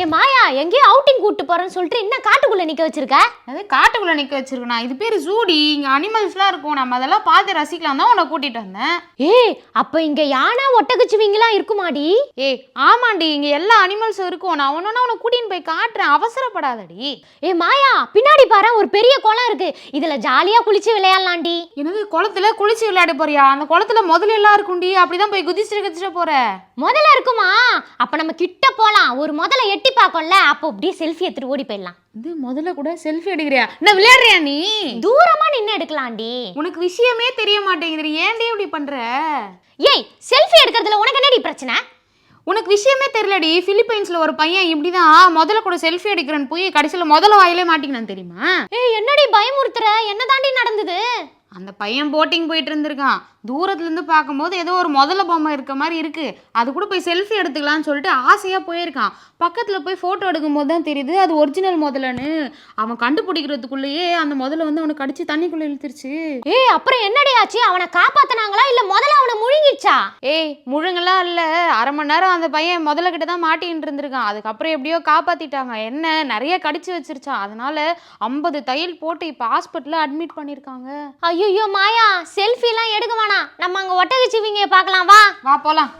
Am I எங்கேயோ outing கூட்டு போறேன்னு சொல்லிட்டு என்ன காட்டுக்குள்ள நிக்க வச்சிருக்க? அது காட்டுக்குள்ள நிக்க வச்சிருக்கேன் இது பேர் ஜூடி. இங்க அனிமல்ஸ்லாம் இருக்கும். நம்ம அதெல்லாம் பார்த்து ரசிக்கலாம் தான் உன்னை கூட்டிட்டு வந்தேன். ஏய் அப்ப இங்க யானை ஒட்டகச்சிவிங்கலாம் இருக்குமாடி? ஏய் ஆமாண்டி. இங்க எல்லா அனிமல்ஸும் இருக்கும். நான் ஒன்னொன்னா உன்னை கூட்டின்னு போய் காட்டுறேன். அவசரப்படாதடி. ஏ மாயா பின்னாடி பாரு. ஒரு பெரிய குளம் இருக்கு. இதுல ஜாலியா குளிச்சு விளையாடலாம்டி என்னது குளத்துல குளிச்சு விளையாட போறியா? அந்த குளத்துல முதல்ல எல்லாம் இருக்கும்டி. அப்படிதான் போய் குதிச்சுட்டு குதிச்சுட்டு போற. முதல்ல இருக்குமா? அப்ப நம்ம கிட்ட போலாம். ஒரு முதல்ல எட்டி பார்க்கோம்ல. அப்போ அப்படியே செல்ஃபி எடுத்துட்டு ஓடி போயிடலாம். இது முதல்ல கூட செல்ஃபி எடுக்கிறியா? என்ன விளையாடுறியா நீ? தூரமா நின்னு எடுக்கலாம்டி. உனக்கு விஷயமே தெரிய மாட்டேங்குது ஏன்டி இப்படி பண்ற? ஏய் செல்ஃபி எடுக்கிறதுல உனக்கு என்னடி பிரச்சனை? உனக்கு விஷயமே தெரியலடி. பிலிப்பைன்ஸ்ல ஒரு பையன் இப்படிதான் முதல்ல கூட செல்ஃபி எடுக்கிறேன்னு போய் கடைசியில முதல்ல வாயிலே மாட்டிக்கினான் தெரியுமா? ஏய் என்னடி பயமுறுத்துற? என்ன தாண்டி நடந்தது? அந்த பையன் போட்டிங் போயிட்டு இருந்திருக்கான் தூரத்துல இருந்து பார்க்கும்போது ஏதோ ஒரு முதல்ல பொம்மை இருக்க மாதிரி இருக்கு. அது கூட போய் செல்ஃபி எடுத்துக்கலாம்னு சொல்லிட்டு ஆசையா போயிருக்கான். பக்கத்துல போய் போட்டோ எடுக்கும்போது தான் தெரியுது அது ஒரிஜினல் முதலன்னு அவன் கண்டுபிடிக்கிறதுக்குள்ளேயே அந்த முதல்ல வந்து அவனை கடிச்சு தண்ணிக்குள்ள இழுத்துருச்சு. ஏய் அப்புறம் என்னடி ஆச்சு? அவனை காப்பாத்துனாங்களா இல்ல முதல்ல அவனை முழுங்கிடுச்சா ஏய் முழுங்கெல்லாம் இல்ல. அரை மணி நேரம் அந்த பையன் முதல்ல கிட்ட தான் மாட்டின்னு இருந்திருக்கான். அதுக்கப்புறம் எப்படியோ காப்பாத்திட்டாங்க. என்ன நிறைய கடிச்சு வச்சிருச்சான் அதனால ஐம்பது தையல் போட்டு இப்போ ஹாஸ்பிட்டலில் அட்மிட் பண்ணியிருக்காங்க. ஐயோ மாயா செல்ஃபி எல்லாம் எடுக்க வேணாம். நம்ம அங்க ஒட்டகச்சிவிங்க பார்க்கலாம் வா. வா போலாம்.